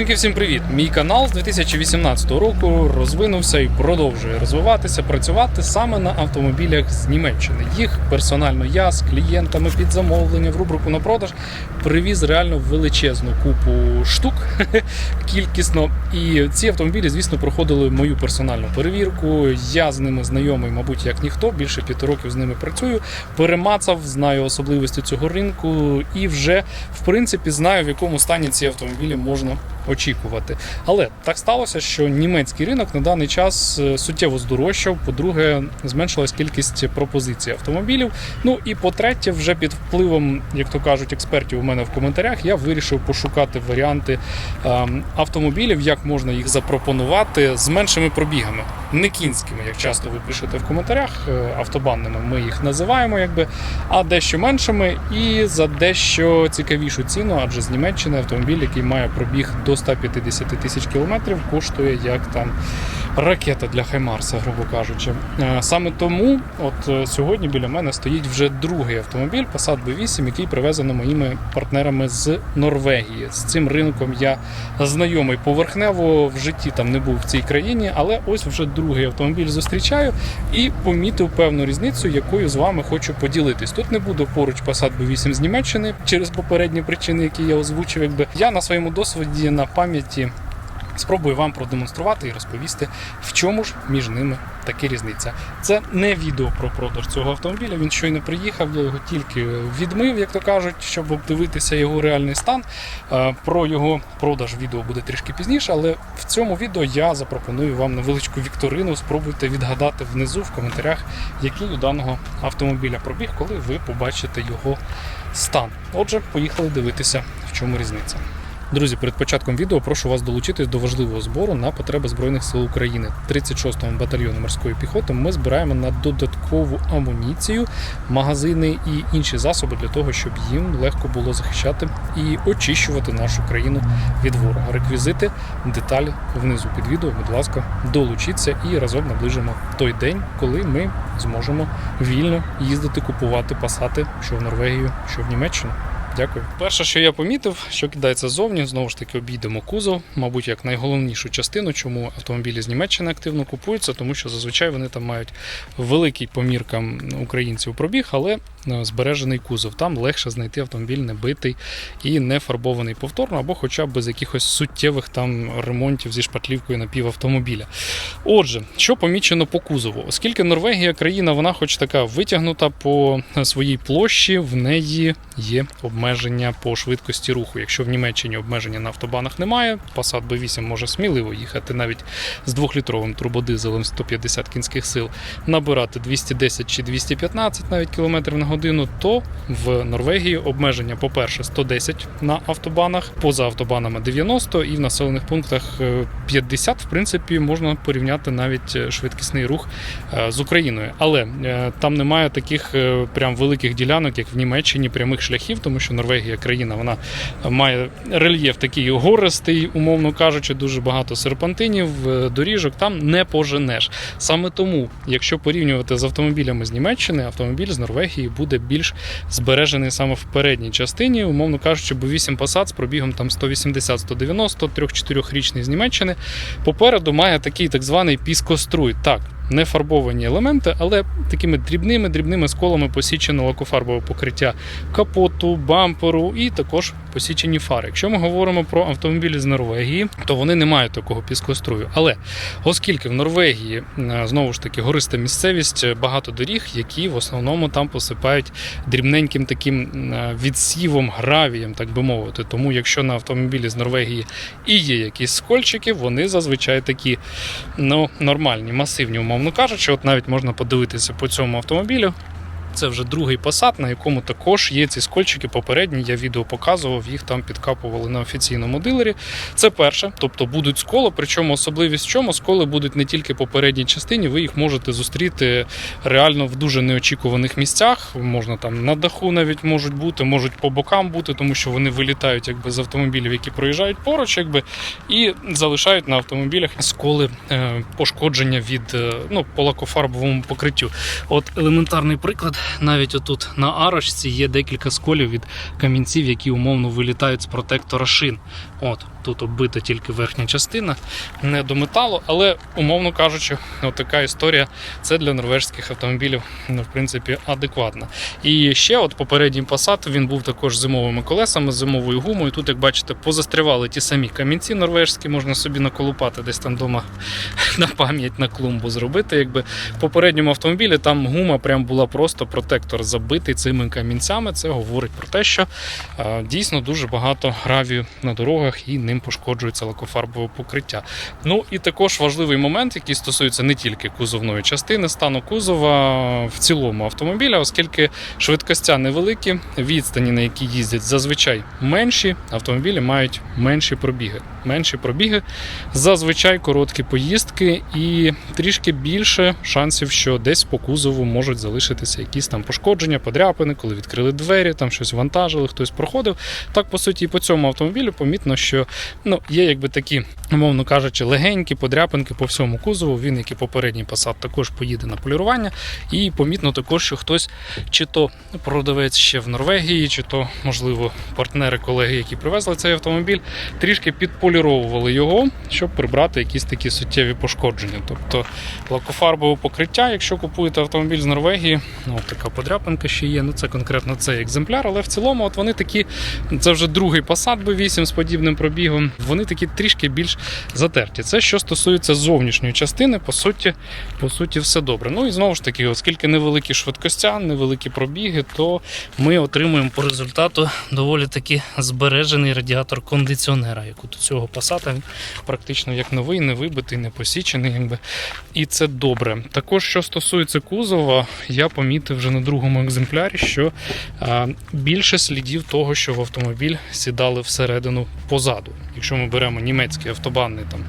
Людинки, всім привіт! Мій канал з 2018 року розвинувся і продовжує розвиватися, працювати саме на автомобілях з Німеччини. Їх персонально я з клієнтами під замовлення в рубрику на продаж привіз реально величезну купу штук кількісно. І ці автомобілі, звісно, проходили мою персональну перевірку. Я з ними знайомий, мабуть, як ніхто. Більше п'яти років з ними працюю. Перемацав, знаю особливості цього ринку і вже в принципі знаю, в якому стані ці автомобілі можна очікувати. Але так сталося, що німецький ринок на даний час е, суттєво здорожчав. По-друге, зменшилась кількість пропозицій автомобілів. Ну і по-третє, вже під впливом, як то кажуть, експертів у мене в коментарях, я вирішив пошукати варіанти ем, автомобілів, як можна їх запропонувати з меншими пробігами, не кінськими, як часто ви пишете в коментарях. е, Автобанними ми їх називаємо, якби, а дещо меншими і за дещо цікавішу ціну, адже з Німеччини автомобіль, який має пробіг до 150 тисяч кілометрів, коштує як там ракета для Хаймарса, грубо кажучи. Е, Саме тому, от е, сьогодні біля мене стоїть вже другий автомобіль Passat B8, який привезено моїми партнерами з Норвегії. З цим ринком я знайомий поверхнево в житті там не був в цій країні, але ось вже другий автомобіль зустрічаю і помітив певну різницю, якою з вами хочу поділитись. Тут не буду поруч Passat B8 з Німеччини через попередні причини, які я озвучив. Якби я на своєму досвіді на пам'яті спробую вам продемонструвати і розповісти, в чому ж між ними таки різниця. Це не відео про продаж цього автомобіля. Він щойно приїхав, я його тільки відмив, як то кажуть, щоб обдивитися його реальний стан. Е, Про його продаж відео буде трішки пізніше, але в цьому відео я запропоную вам невеличку вікторину. Спробуйте відгадати внизу в коментарях, який у даного автомобіля пробіг, коли ви побачите його стан. Отже, поїхали дивитися, в чому різниця. Друзі, перед початком відео прошу вас долучитись до важливого збору на потреби Збройних сил України. 36-му батальйону морської піхоти ми збираємо на додаткову амуніцію, магазини і інші засоби для того, щоб їм легко було захищати і очищувати нашу країну від ворога. Реквізити, деталі внизу під відео. Будь ласка, долучіться і разом наближимо той день, коли ми зможемо вільно їздити, купувати, пасати, що в Норвегію, що в Німеччину. Дякую. Перше, що я помітив, що кидається ззовні, знову ж таки обійдемо кузов, мабуть, як найголовнішу частину, чому автомобілі з Німеччини активно купуються, тому що зазвичай вони там мають великий поміркам українців пробіг, але збережений кузов. Там легше знайти автомобіль не битий і не фарбований повторно, або хоча б без якихось суттєвих там ремонтів зі шпатлівкою на пів автомобіля. Отже, що помічено по кузову, оскільки Норвегія країна, вона хоч така витягнута по своїй площі, в неї є обмеження по швидкості руху. Якщо в Німеччині обмеження на автобанах немає, Passat B8 може сміливо їхати навіть з двохлітровим турбодизелем 150 кінських сил, набирати 210 чи 215 навіть кілометрів на годину, то в Норвегії обмеження, по-перше, 110 на автобанах, поза автобанами 90 і в населених пунктах е, 50, в принципі, можна порівняти навіть е, швидкісний рух е, з Україною. Але е, там немає таких е, прям великих ділянок, як в Німеччині, прямих шляхів, тому що Норвегія країна вона має рельєф такий гористий, умовно кажучи, дуже багато серпантинів, е, доріжок. Там не поженеш. Саме тому, якщо порівнювати з автомобілями з Німеччини, автомобіль з Норвегії буде більш збережений саме в передній частині, умовно кажучи, бо 8 посад з пробігом там 180-190, 3-4 річний з Німеччини. Попереду має такий так званий піскоструй. Так, не фарбовані елементи, але такими дрібними дрібними сколами посічено лакофарбове покриття капоту, бамперу і також посічені фари. Якщо ми говоримо про автомобілі з Норвегії, то вони не мають такого піскострую. Але оскільки в Норвегії е, знову ж таки гориста місцевість, багато доріг, які в основному там посипають дрібненьким таким е, відсівом, гравієм, так би мовити. Тому, якщо на автомобілі з Норвегії і є якісь скольчики, вони зазвичай такі ну, нормальні, масивні, умовно кажучи. От навіть можна подивитися по цьому автомобілю. Це вже другий Passat, на якому також є ці скольчики. Попередні я відео показував, їх там підкапували на офіційному дилері. Це перше, тобто будуть сколи. Причому особливість в чому сколи будуть не тільки по передній частині, ви їх можете зустріти реально в дуже неочікуваних місцях. Можна там на даху навіть можуть бути, можуть по бокам бути, тому що вони вилітають якби з автомобілів, які проїжджають поруч, якби і залишають на автомобілях сколи е, пошкодження від е, ну по лакофарбовому покриттю. От елементарний приклад, навіть отут на арочці є декілька сколів від камінців, які умовно вилітають з протектора шин. От Тут оббита тільки верхня частина, не до металу, але умовно кажучи, така історія це для норвежських автомобілів, ну, в принципі, адекватна. І ще от попередній Passat, він був також зимовими колесами, зимовою гумою. Тут, як бачите, позастрівали ті самі камінці норвежські, можна собі наколупати десь там вдома на пам'ять на клумбу зробити. Якби в попередньому автомобілі там гума прям була просто протектор забитий цими камінцями. Це говорить про те, що дійсно дуже багато гравію на дорогах і ним пошкоджується лакофарбове покриття. Ну і також важливий момент, який стосується не тільки кузовної частини стану кузова в цілому автомобіля, оскільки швидкостя невеликі, відстані, на які їздять, зазвичай менші. Автомобілі мають менші пробіги. Менші пробіги, зазвичай короткі поїздки і трішки більше шансів, що десь по кузову можуть залишитися якісь там пошкодження, подряпини, коли відкрили двері, там щось вантажили, хтось проходив. Так, по суті, і по цьому автомобілю помітно, що ну, є якби такі, умовно кажучи, легенькі подряпинки по всьому кузову. Він, як і попередній Passat, також поїде на полірування. І помітно також, що хтось чи то продавець ще в Норвегії, чи то, можливо, партнери, колеги, які привезли цей автомобіль, трішки підполіровували його, щоб прибрати якісь такі суттєві пошкодження. Тобто лакофарбове покриття, якщо купуєте автомобіль з Норвегії, ну така подряпинка ще є. Ну це конкретно цей екземпляр, але в цілому, от вони такі, це вже другий Passat B8 з подібним пробігом. Вони такі трішки більш затерті. Це що стосується зовнішньої частини, по суті, по суті, все добре. Ну і знову ж таки, оскільки невеликі швидкостя, невеликі пробіги, то ми отримуємо по результату доволі таки збережений радіатор кондиціонера, як от у цього Passat, він практично як новий, не вибитий, не посічений. Якби. І це добре. Також, що стосується кузова, я помітив вже на другому екземплярі, що більше слідів того, що в автомобіль сідали всередину позаду. Якщо ми беремо німецький автобанний там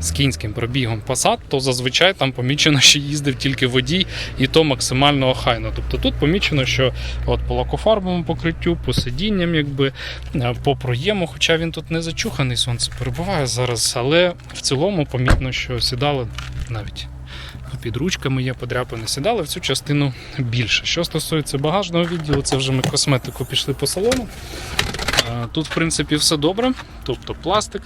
з кінським пробігом Passat, то зазвичай там помічено, що їздив тільки водій, і то максимально охайно. Тобто тут помічено, що от по лакофарбовому покриттю, по сидінням, якби е, по проєму, хоча він тут не зачуханий, сонце перебуває зараз, але в цілому помітно, що сідали навіть. Під ручками є подряпини, сідали в цю частину більше. Що стосується багажного відділу, це вже ми косметику пішли по салону. Е, Тут, в принципі, все добре. Тобто пластик,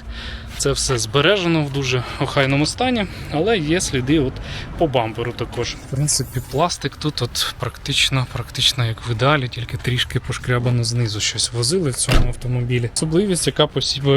це все збережено в дуже охайному стані, але є сліди от по бамперу також. В принципі, пластик тут от практично, практично як в ідеалі, тільки трішки пошкрябано знизу щось возили в цьому автомобілі. Особливість, яка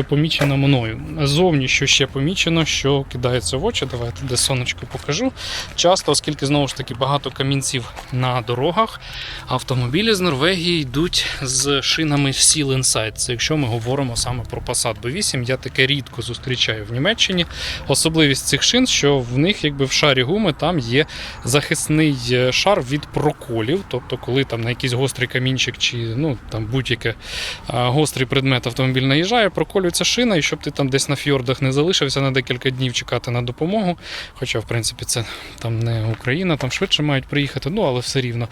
помічена мною. Зовні, що ще помічено, що кидається в очі. Давайте де сонечко покажу. Часто, оскільки знову ж таки багато камінців на дорогах, автомобілі з Норвегії йдуть з шинами Seal Inside. Це якщо ми говоримо саме про Passat B8, я таке рідко зустрічаю в Німеччині. Особливість цих шин, що в них якби в шарі гуми там є захисний е, шар від проколів. Тобто, коли там на якийсь гострий камінчик чи ну там будь-яке гострий предмет автомобіль наїжджає, проколюється шина, і щоб ти там десь на фьордах не залишився на декілька днів чекати на допомогу. Хоча, в принципі, це там не Україна, там швидше мають приїхати, ну але все рівно.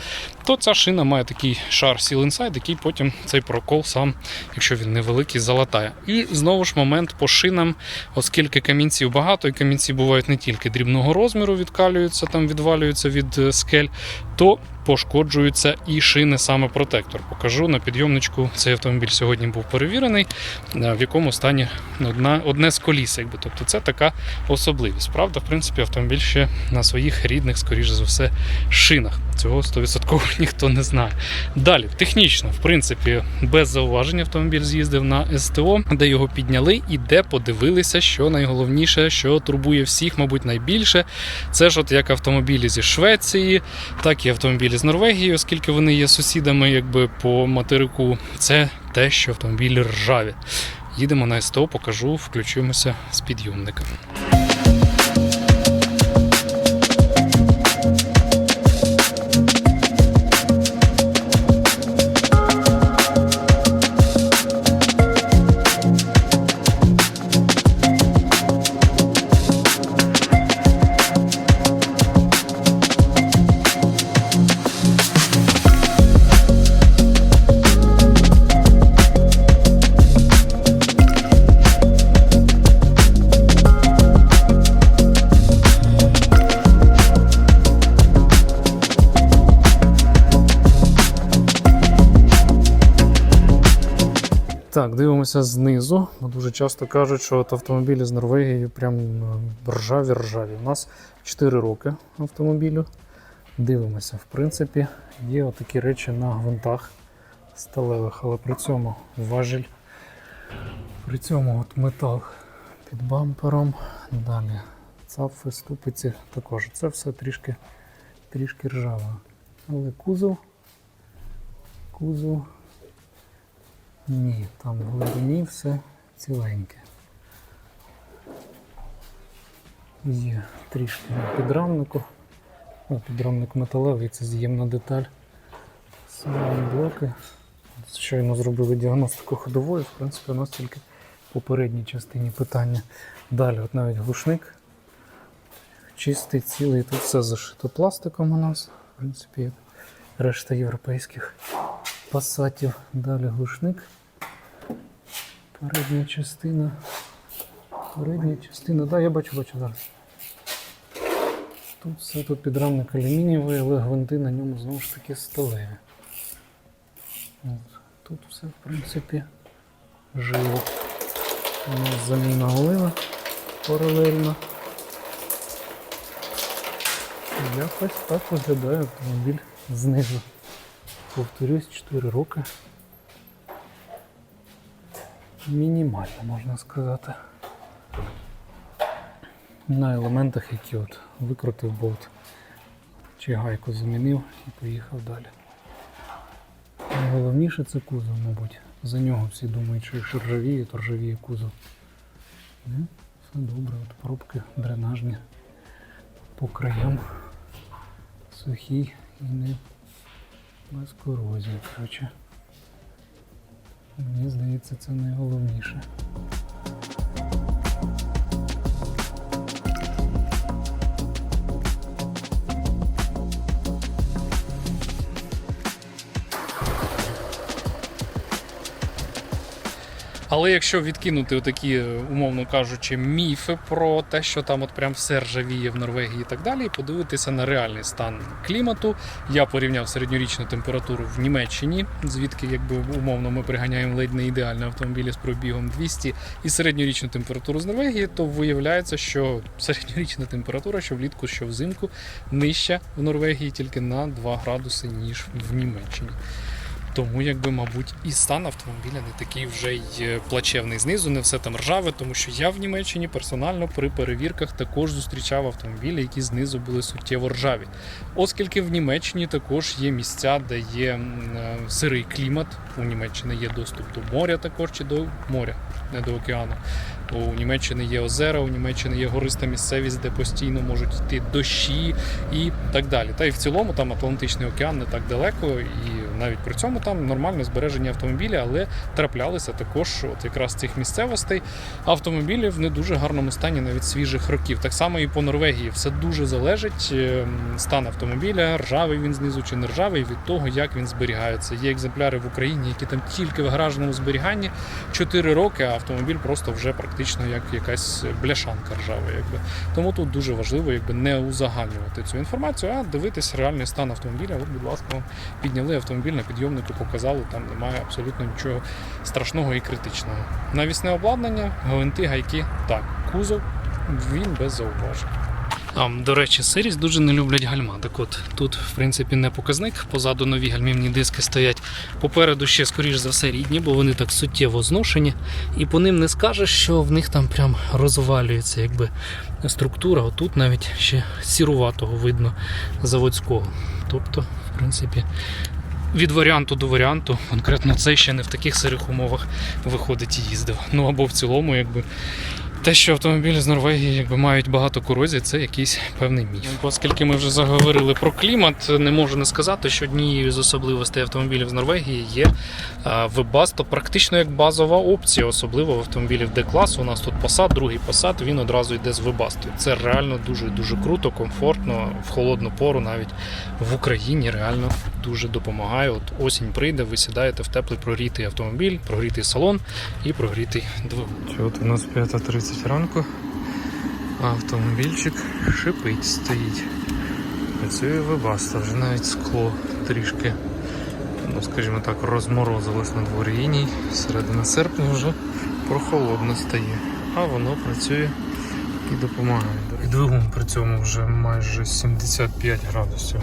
То ця шина має такий шар Seal Inside, який потім цей прокол сам, якщо він невеликий, залатає. І знову ж момент по шинам, оскільки камінців багато, і камінці бувають не тільки дрібного розміру, відкалюються, там відвалюються від е, скель, то пошкоджуються і шини саме протектор. Покажу на підйомничку. Цей автомобіль сьогодні був перевірений, е, в якому стані одна, одне з коліс. Якби. Тобто це така особливість. Правда, в принципі, автомобіль ще на своїх рідних, скоріше за все, шинах. Цього 100% ніхто не знає. Далі, технічно, в принципі, без зауважень автомобіль з'їздив на СТО, де його підняли і де подивилися, що найголовніше, що турбує всіх, мабуть, найбільше. Це ж от як автомобілі зі Швеції, так і автомобілі з Норвегії, оскільки вони є сусідами якби по материку. Це те, що автомобілі ржаві. Їдемо на СТО, покажу, включимося з підйомника. Дивимося знизу. Бо дуже часто кажуть, що от автомобілі з Норвегії прям е, ржаві ржаві. У нас 4 роки автомобілю. Дивимося, в принципі, є отакі речі на гвинтах сталевих, але при цьому важіль. При цьому от метал під бампером. Далі цапфи, ступиці також. Це все трішки, трішки ржаве. Але кузов. Кузов. Ні, там в глибині все ціленьке. Є трішки на підрамнику. О, підрамник металевий, це з'ємна деталь. Самі блоки. Щойно зробили діагностику ходової, в принципі, у нас тільки в попередній частині питання. Далі, от навіть глушник. Чистий, цілий, тут все зашито пластиком у нас. В принципі, решта європейських пасатів. Далі глушник. Передня частина. Передня частина. Да, я бачу, бачу зараз. Тут все тут підрамник алюмінієвий, але гвинти на ньому знову ж таки сталеві. От. Тут все, в принципі, живо. У нас заміна олива паралельно. Якось так виглядає автомобіль знизу. Повторюсь, 4 роки. Мінімально, можна сказати. На елементах, які от викрутив болт чи гайку замінив і поїхав далі. Найголовніше це кузов, мабуть. За нього всі думають, що якщо ржавіє, то ржавіє кузов. Ну, все добре, от пробки дренажні по краям сухі і не без корозії. Коротше. Мені здається, це найголовніше. Але якщо відкинути такі, умовно кажучи, міфи про те, що там от прям все ржавіє в Норвегії і так далі, і подивитися на реальний стан клімату. Я порівняв середньорічну температуру в Німеччині, звідки якби умовно ми приганяємо ледь не ідеальні автомобілі з пробігом 200, і середньорічну температуру з Норвегії, то виявляється, що середньорічна температура, що влітку, що взимку, нижча в Норвегії тільки на 2 градуси, ніж в Німеччині. Тому, якби, мабуть, і стан автомобіля не такий вже й плачевний знизу, не все там ржаве, тому що я в Німеччині персонально при перевірках також зустрічав автомобілі, які знизу були суттєво ржаві. Оскільки в Німеччині також є місця, де є е, сирий клімат. У Німеччини є доступ до моря також чи до моря, не до океану. У Німеччини є озера, у Німеччини є гориста місцевість, де постійно можуть йти дощі і так далі. Та й в цілому там Атлантичний океан не так далеко, і навіть при цьому там нормальне збереження автомобіля, але траплялися також от якраз цих місцевостей автомобілі в не дуже гарному стані навіть свіжих років. Так само і по Норвегії все дуже залежить е, стан автомобіля, ржавий він знизу чи не ржавий від того, як він зберігається. Є екземпляри в Україні, які там тільки в гаражному зберіганні 4 роки, а автомобіль просто вже практично як якась бляшанка ржава. Якби. Тому тут дуже важливо якби, не узагальнювати цю інформацію, а дивитися реальний стан автомобіля. От, будь ласка, підняли автомобіль на підйомнику, показали, там немає абсолютно нічого страшного і критичного. Навісне обладнання, гвинти, гайки, так, кузов, він без зауважень. А, до речі, сирість дуже не люблять гальма. Так от тут, в принципі, не показник. Позаду нові гальмівні диски стоять. Попереду ще, скоріш за все, рідні, бо вони так суттєво зношені. І по ним не скажеш, що в них там прям розвалюється якби структура. Отут навіть ще сіруватого видно заводського. Тобто, в принципі, від варіанту до варіанту, конкретно цей ще не в таких сирих умовах виходить і їздив. Ну або в цілому, якби. Те, що автомобілі з Норвегії якби мають багато корозії, це якийсь певний міф. Оскільки ми вже заговорили про клімат, не можу не сказати, що однією з особливостей автомобілів з Норвегії є Webasto практично як базова опція, особливо в автомобілів D-класу. У нас тут Passat, другий Passat, він одразу йде з Webasto. Це реально дуже дуже круто, комфортно, в холодну пору навіть в Україні реально дуже допомагає. От осінь прийде, ви сідаєте в теплий прогрітий автомобіль, прогрітий салон і прогрітий двигун. От у нас 5.30 ранку. Автомобільчик шипить, стоїть. Працює вебаста, вже навіть скло трішки ну, скажімо так, розморозилось на дворі. Середина серпня вже прохолодно стає, а воно працює і допомагає. Двигун при цьому вже майже 75 градусів.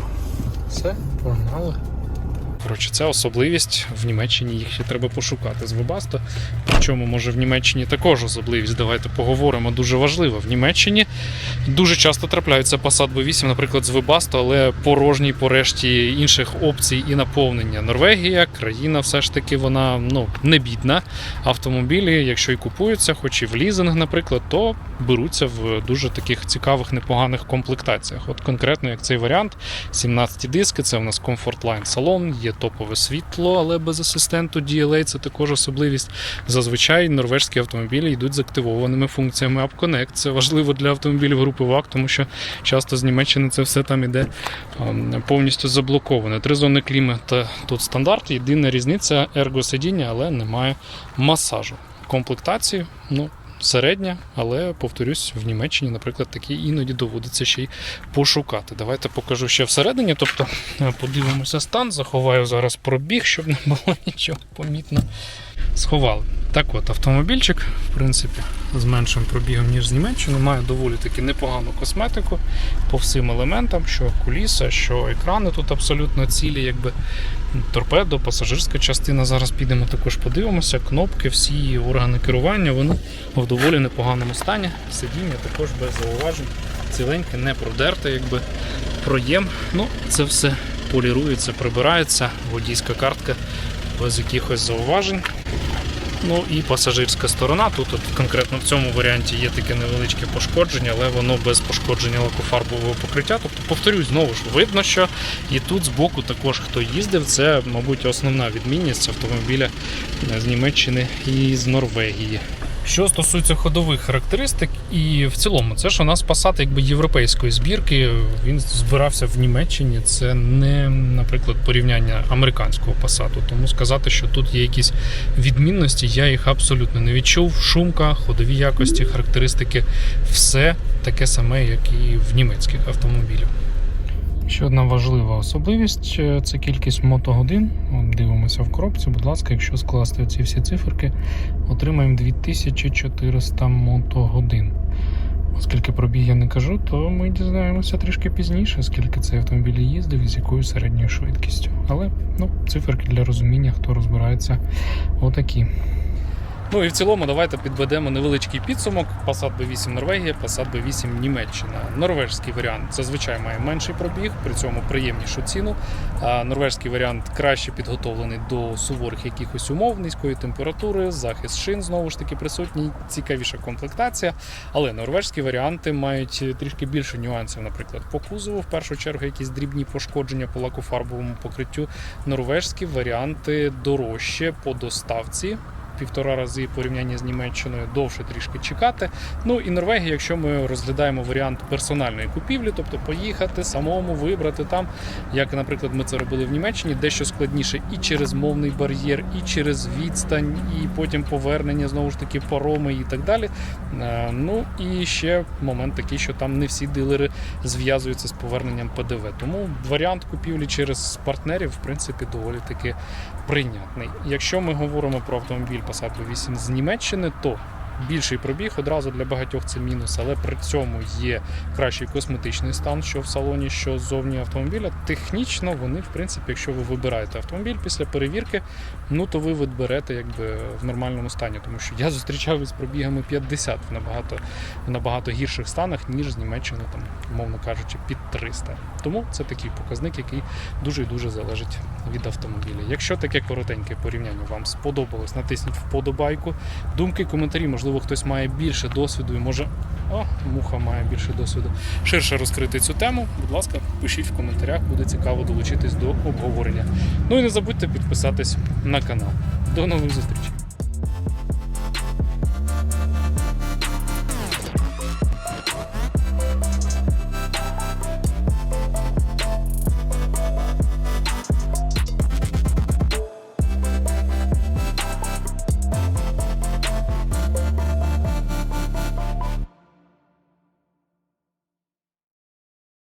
Все, погнали. Коротше, це особливість в Німеччині їх ще треба пошукати з Webasto. Причому, може, в Німеччині також особливість. Давайте поговоримо. Дуже важливо. В Німеччині дуже часто трапляються Passat B8, наприклад, з Webasto, але порожній по решті інших опцій і наповнення. Норвегія, країна все ж таки вона ну, не бідна. Автомобілі, якщо і купуються, хоч і в лізинг, наприклад, то беруться в дуже таких цікавих, непоганих комплектаціях. От конкретно як цей варіант, 17 диски, це у нас Comfort Line салон, є топове світло, але без асистенту DLA це також особливість. Зазвичай норвежські автомобілі йдуть з активованими функціями App. Це важливо для автомобілів групи ВАК, тому що часто з Німеччини це все там іде ем, повністю заблоковане. Три зони клімата тут стандарт. Єдина різниця ергосидіння, але немає масажу. Комплектації, ну. Середня, але повторюсь, в Німеччині, наприклад, такі іноді доводиться ще й пошукати. Давайте покажу ще всередині. Тобто е, подивимося стан, заховаю зараз пробіг, щоб не було нічого помітно. Сховали. Так от, автомобільчик, в принципі, з меншим пробігом, ніж з Німеччини, має доволі таки непогану косметику по всім елементам, що куліса, що екрани тут абсолютно цілі, якби торпедо, пасажирська частина. Зараз підемо також подивимося. Кнопки, всі органи керування, вони в доволі непоганому стані. Сидіння також без зауважень. Ціленьке, не продерте, якби проєм. Ну, це все полірується, прибирається. Водійська картка без якихось зауважень. Ну і пасажирська сторона. Тут от, конкретно в цьому варіанті є таке невеличке пошкодження, але воно без пошкодження лакофарбового покриття. Тобто, повторюсь, знову ж видно, що і тут збоку також хто їздив, це, мабуть, основна відмінність автомобіля з Німеччини і з Норвегії. Що стосується ходових характеристик, і в цілому, це ж у нас Passat якби європейської збірки. Він збирався в Німеччині. Це не, наприклад, порівняння американського Passat. Тому сказати, що тут є якісь відмінності, я їх абсолютно не відчув. Шумка, ходові якості, характеристики, все таке саме, як і в німецьких автомобілях. Ще одна важлива особливість е, це кількість мотогодин. От дивимося в коробці. Будь ласка, якщо скласти ці всі циферки, отримаємо 2400 мотогодин. Оскільки пробіг я не кажу, то ми дізнаємося трішки пізніше, скільки цей автомобіль їздив і з якою середньою швидкістю. Але ну, циферки для розуміння, хто розбирається, отакі. Ну і в цілому давайте підведемо невеличкий підсумок. Passat B8 Норвегія, Passat B8 Німеччина. Норвежський варіант зазвичай має менший пробіг, при цьому приємнішу ціну. А норвежський варіант краще підготовлений до суворих якихось умов, низької температури, захист шин знову ж таки присутній, цікавіша комплектація. Але норвежські варіанти мають трішки більше нюансів, наприклад, по кузову, в першу чергу, якісь дрібні пошкодження по лакофарбовому покриттю. Норвежські варіанти дорожче по доставці півтора рази порівнянні з Німеччиною довше трішки чекати. Ну і Норвегія, якщо ми розглядаємо варіант персональної купівлі, тобто поїхати самому вибрати там, як, наприклад, ми це робили в Німеччині, дещо складніше і через мовний бар'єр, і через відстань, і потім повернення знову ж таки пароми і так далі. Е, Ну і ще момент такий, що там не всі дилери зв'язуються з поверненням ПДВ. Тому варіант купівлі через партнерів, в принципі, доволі таки прийнятний. Якщо ми говоримо про автомобіль Passat B8 з Німеччини, то більший пробіг одразу для багатьох це мінус, але при цьому є кращий косметичний стан, що в салоні, що ззовні автомобіля. Технічно вони, в принципі, якщо ви вибираєте автомобіль після перевірки, ну то ви відберете якби в нормальному стані, тому що я зустрічав із пробігами 50 в набагато в набагато гірших станах, ніж з Німеччини, там, умовно кажучи, під 300. Тому це такий показник, який дуже і дуже залежить від автомобіля. Якщо таке коротеньке порівняння вам сподобалось, натисніть вподобайку. Думки, коментарі, можливо, хтось має більше досвіду і може. О, муха має більше досвіду. Ширше розкрити цю тему. Будь ласка, пишіть в коментарях, буде цікаво долучитись до обговорення. Ну і не забудьте підписатись на канал. До нових зустрічей!